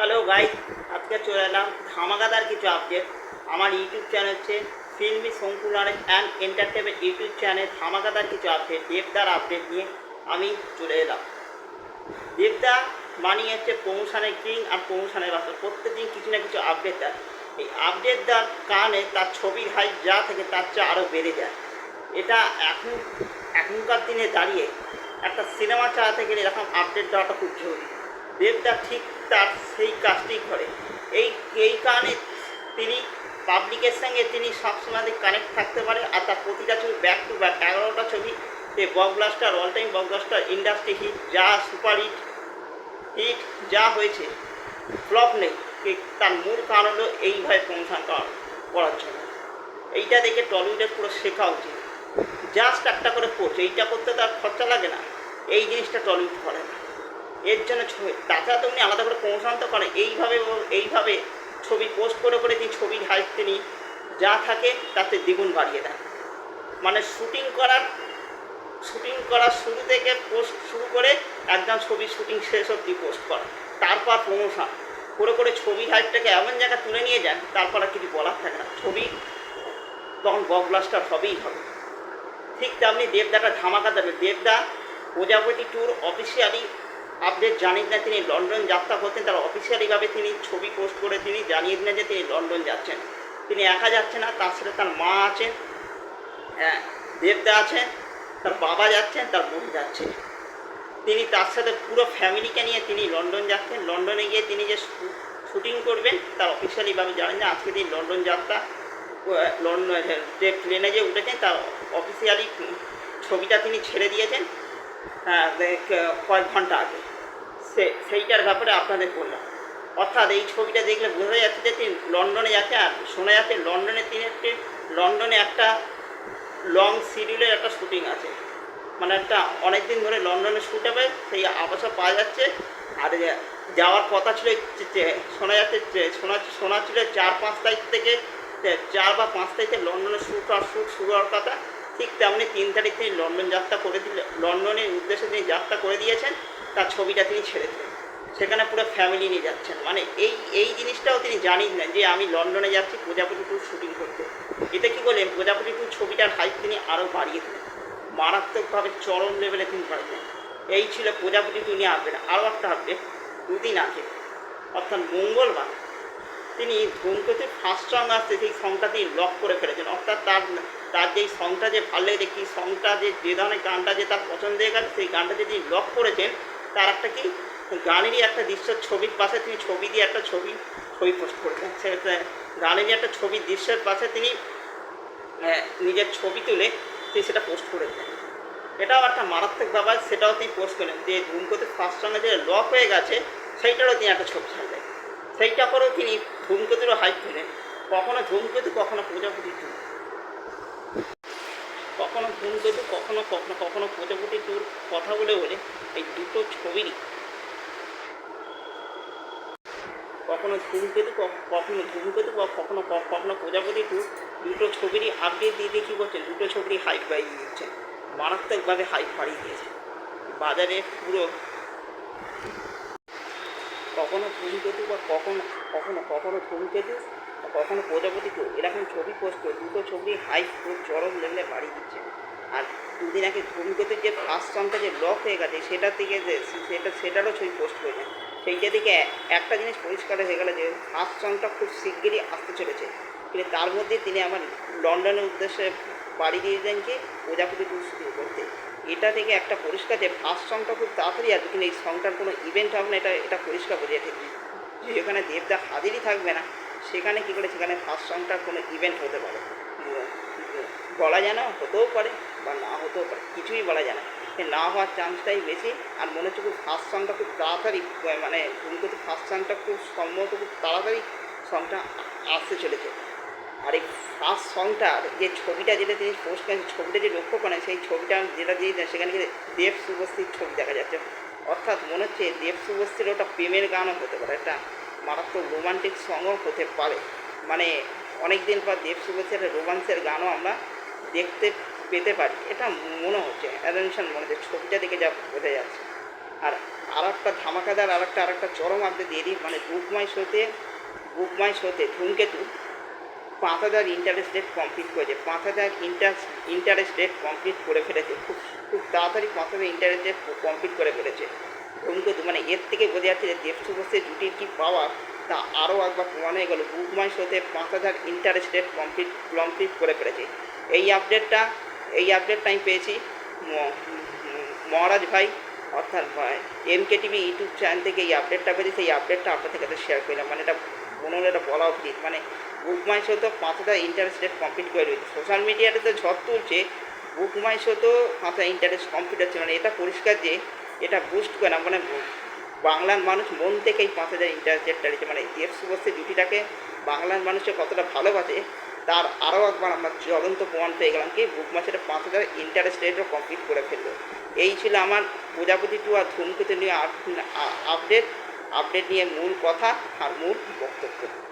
Hello guys, আজকে চলে এলাম ধামাকাদার কিছু আপডেট আমার ইউটিউব চ্যানেল হচ্ছে ফিল্মি শঙ্কুর অ্যান্ড এন্টারটেনমেন্ট ইউটিউব চ্যানেল ধামাকাদার কিছু আপডেট দেবদার আপডেট নিয়ে আমি চলে এলাম। দেবদা মানি হচ্ছে প্রমোশনের কিং আর প্রমোশনের বাস্তব প্রত্যেকদিন কিছু না কিছু আপডেট দেয়। এই আপডেট দেওয়ার কারণে তার ছবির হাইট যা থেকে তার চেয়ে আরও বেড়ে যায়। এটা এখন, এখনকার দিনে দাঁড়িয়ে একটা সিনেমা চালাতে গেলে এরকম আপডেট দেওয়াটা খুব জরুরি। দেবদা ঠিক তার সেই কাজটি করে। এই এই কারণে তিনি পাবলিকের সঙ্গে তিনি সবসময় কানেক্ট থাকতে পারে আর তার প্রতিটা ছবি ব্যাক টু ব্যাক এগারোটা ছবি যে blockbuster all time blockbuster industry hit যা সুপার হিট হিট যা হয়েছে ফ্লপ নেই। তার মূল কারণ হলো এইভাবে প্রমোশন করার জন্য। এইটা দেখে টলিউডের পুরো শেখা উচিত। জাস্ট একটা করে পোস্ট এইটা করতে তার খরচা লাগে না। এই জিনিসটা টলিউড করে না। এর জন্য ছবি, তাছাড়া তো উনি আলাদা করে প্রমোশন তো করে এইভাবে এইভাবে ছবি পোস্ট করে করে তিনি ছবির হাইট তিনি যা থাকে তাতে দ্বিগুণ বাড়িয়ে দেন। মানে শুটিং করার শুটিং করার শুরু থেকে পোস্ট শুরু করে একদম ছবি শুটিং শেষ অবধি পোস্ট করা। তারপর প্রমোশন করে করে ছবির হাইটটাকে এমন জায়গায় তুলে নিয়ে যান, তারপর আর কিছু বলার থাকে না। ছবি তখন বকব্লাস্টার হবেই হবে। ঠিক তেমনি দেবদাটা ধামাকা দেবে। দেবদা প্রজাপতি ট্যুর অফিসিয়ালি আপডেট জানিয়ে না তিনি লন্ডন যাত্রা করতেন তার অফিসিয়ালিভাবে তিনি ছবি পোস্ট করে তিনি জানিয়ে দিলেন যে তিনি লন্ডন যাচ্ছেন। তিনি একা যাচ্ছেন না তার সাথে তার মা আছেন হ্যাঁ দেবদা আছেন তার বাবা যাচ্ছেন তার বোন যাচ্ছে। তিনি তার সাথে পুরো ফ্যামিলিকে নিয়ে তিনি লন্ডন যাচ্ছেন। লন্ডনে গিয়ে তিনি যে শুটিং করবেন তার অফিসিয়ালিভাবে জানেন যে আজকে তিনি লন্ডন যাত্রা লন্ডন যে প্লেনে যে উঠেছেন তার অফিসিয়ালি ছবিটা তিনি ছেড়ে দিয়েছেন। হ্যাঁ, কয়েক ঘণ্টা আগে। সে, সেইটার ব্যাপারে আপনাদের বললাম। অর্থাৎ এই ছবিটা দেখলে বোঝা যাচ্ছে যে তিনি লন্ডনে যাচ্ছে আর শোনা যাচ্ছে লন্ডনে তিনি একটি, লন্ডনে একটা লং সিরিয়ালের একটা শুটিং আছে। মানে একটা অনেক দিন ধরে লন্ডনে শ্যুট হবে, সেই আবাসা পাওয়া যাচ্ছে। আর যাওয়ার কথা ছিল শোনা যাচ্ছে শোনা শোনা ছিল চার পাঁচ তারিখ থেকে চার বা পাঁচ তারিখে লন্ডনে শ্যুট আর শ্যুট শুরু হওয়ার কথা। ঠিক তেমনি তিন তারিখ তিনি লন্ডন যাত্রা করে দিলে, লন্ডনের উদ্দেশ্যে তিনি যাত্রা করে দিয়েছেন, তার ছবিটা তিনি ছেড়ে দিলেন। সেখানে পুরো ফ্যামিলি নিয়ে যাচ্ছেন। মানে এই এই জিনিসটাও তিনি জানিয়ে দিলেন যে আমি লন্ডনে যাচ্ছি প্রজাপতি টুর শুটিং করতে। এতে কি বলেন? প্রজাপতি টুর ছবিটার হাইপ তিনি আরও বাড়িয়ে দিলেন। মারাত্মকভাবে চরম লেভেলে তিনি বাড়িয়ে এই ছিল প্রজাপতি টু নিয়ে আপডেট আরও একটা আপডেট দুদিন আগে, অর্থাৎ মঙ্গলবার তিনি ধূমকেতুর ফার্স্ট সং আসতে সেই সংটা তিনি লক করে ফেলেছেন। অর্থাৎ তার তার যেই সংটা যে ভালো লেগে কি সংটা যে যে ধরনের গানটা যে তার পছন্দ হয়ে গেছে, সেই গানটা যে তিনি লক করেছেন, তার একটা কি, গানেরই একটা দৃশ্য ছবির পাশে তিনি ছবি দিয়ে একটা ছবি ছবি পোস্ট করেছেন। সে গানেরই একটা ছবির দৃশ্যের পাশে তিনি নিজের ছবি তুলে তিনি সেটা পোস্ট করেছেন। এটাও একটা মারাত্মক ব্যাপার, সেটাও তিনি পোস্ট করলেন যে ধূমকেতু ফার্স্ট সঙ্গে যে লক হয়ে গেছে, সেইটারও তিনি একটা ছবি ছাড়লেন সেইটা করেও তিনি ধূমকেতুরও হাইপ পেলেন কখনো ধূমকেতু, কখনো প্রজাপতি টুর কখনো ধূমকেতু, কখনো কখনো কখনো প্রজাপতি টুর কথা বলে বলে এই দুটো ছবিরই কখনো ধূমকেতু কখনো ধূমকেতু কখনো কখনো প্রজাপতি টু দুটো ছবিরই আপডেট দিয়ে দিয়ে কী করছেন দুটো ছবিরই হাইপ বাড়িয়ে দিচ্ছেন মারাত্মকভাবে হাইপ বাড়িয়ে দিয়েছে। বাজারে পুরো কখনো ধূমকেতু বা কখনো কখনো কখনো ধূমকেতু বা কখনো প্রজাপতি টু এরকম ছবি পোস্ট করে দুটো ছবি হাই চরম লেভেলে বাড়িয়ে দিচ্ছে। আর দুদিন আগে ধূমকেতুর যে ফার্স্ট সংটা যে লক হয়ে গেছে সেটা থেকে যে, সেটা, সেটারও ছবি পোস্ট করেছেন সেইটা দিকে একটা জিনিস পরিষ্কার হয়ে গেল যে ফার্স্ট সংটা খুব শিগগিরই আসতে চলেছে। কিন্তু তার মধ্যে তিনি আমার লন্ডনের উদ্দেশ্যে বাড়ি দিয়ে দেন কি, প্রজাপতি টু শুরু করতে। এটা থেকে একটা পরিষ্কার যে ফার্স্ট সংটা খুব তাড়াতাড়ি আসবে, কিন্তু এই সংটার কোনো ইভেন্ট হবে না, এটা এটা পরিষ্কার বোঝা ঠিক যেখানে দেবদা হাজিরই থাকবে না, সেখানে কী করে, সেখানে ফার্স্ট সংটার কোনো ইভেন্ট হতে পারে। বলা যায় না, হতেও পারে বা না হতেও পারে, কিছুই বলা যায় না। না হওয়ার চান্সটাই বেশি, আর মনে হচ্ছে খুব ফার্স্ট সংটা খুব তাড়াতাড়ি মানে ধূমকেতু ফার্স্ট সংটা খুব সম্ভবত খুব তাড়াতাড়ি সংটা আসতে চলেছে। আর এই ফার্স্ট সংটার যে ছবিটা যেটা তিনি পোস্ট করেন ছবিটা যে লক্ষ্য করেন, সেই ছবিটা যেটা দিয়ে সেখানে কিন্তু দেব শুভশ্রীর ছবি দেখা যাচ্ছে। অর্থাৎ মনে হচ্ছে দেব শুভশ্রীর ওটা প্রেমের গানও হতে পারে, একটা মারাত্মক রোমান্টিক সংও হতে পারে। মানে অনেক দিন পর দেব শুভশ্রীর রোমান্সের গানও আমরা দেখতে পেতে পারি। এটা মনে হচ্ছে অ্যাটেনশন মনে হচ্ছে, ছবিটা দেখে যা বোঝা যাচ্ছে। আর আর একটা ধামাকাদার আর একটা আর একটা চরম আপডেট দিয়ে দিই মানে বুক মাই শোতে বুক মাই শোতে ধূমকেতু পাঁচ হাজার ইন্টারেস্ট রেট কমপ্লিট করেছে। পাঁচ হাজার ইন্টার ইন্টারেস্ট রেট কমপ্লিট করে ফেলেছে। খুব খুব তাড়াতাড়ি পাঁচ হাজার ইন্টারেস্ট রেট কমপ্লিট করে ফেলেছে। ধূমকেতু মানে এর থেকে বোঝা যাচ্ছে যে দেবশু বসে জুটির কী পাওয়ার তা আরও একবার প্রমাণ হয়ে গেল। বুক মাই শোতে পাঁচ হাজার ইন্টারেস্ট রেট কমপ্লিট কমপ্লিট করে ফেলেছে। এই আপডেটটা এই আপডেটটা আমি পেয়েছি। মহারাজ ভাই অর্থাৎ M K TV YouTube channel থেকে এই আপডেটটা পেয়েছি সেই আপডেটটা আপনাদের কাছে শেয়ার করলাম। মানে এটা মনে এটা বলা উচিত। মানে বুক মাই শো তো পাঁচ হাজার ইন্টারেস্ট রেট কমপ্লিট করে রয়েছে সোশ্যাল মিডিয়াতে তো ঝড় তুলছে বুক মাই শো তো পাঁচ হাজার ইন্টারেস্ট কমপ্লিট হচ্ছে। মানে এটা পরিষ্কার যে, এটা বুস্ট করে না মানে বাংলার মানুষ মন থেকেই পাঁচ হাজার ইন্টারেস্ট রেটটা দিচ্ছে মানে দেব শুভশ্রী জুটিটাকে বাংলার মানুষের কতটা ভালোবাসে তার আরও একবার আমরা জ্বলন্ত প্রমাণ পেয়ে গেলাম কি, বুক মাসের পাঁচ হাজার ইন্টারেস্ট রেটও কমপ্লিট করে ফেলল। এই ছিল আমার প্রজাপতি টু আর ধূমকেতু নিয়ে আপডেট আপডেট নিয়ে মূল কথা আর মূল বক্তব্য।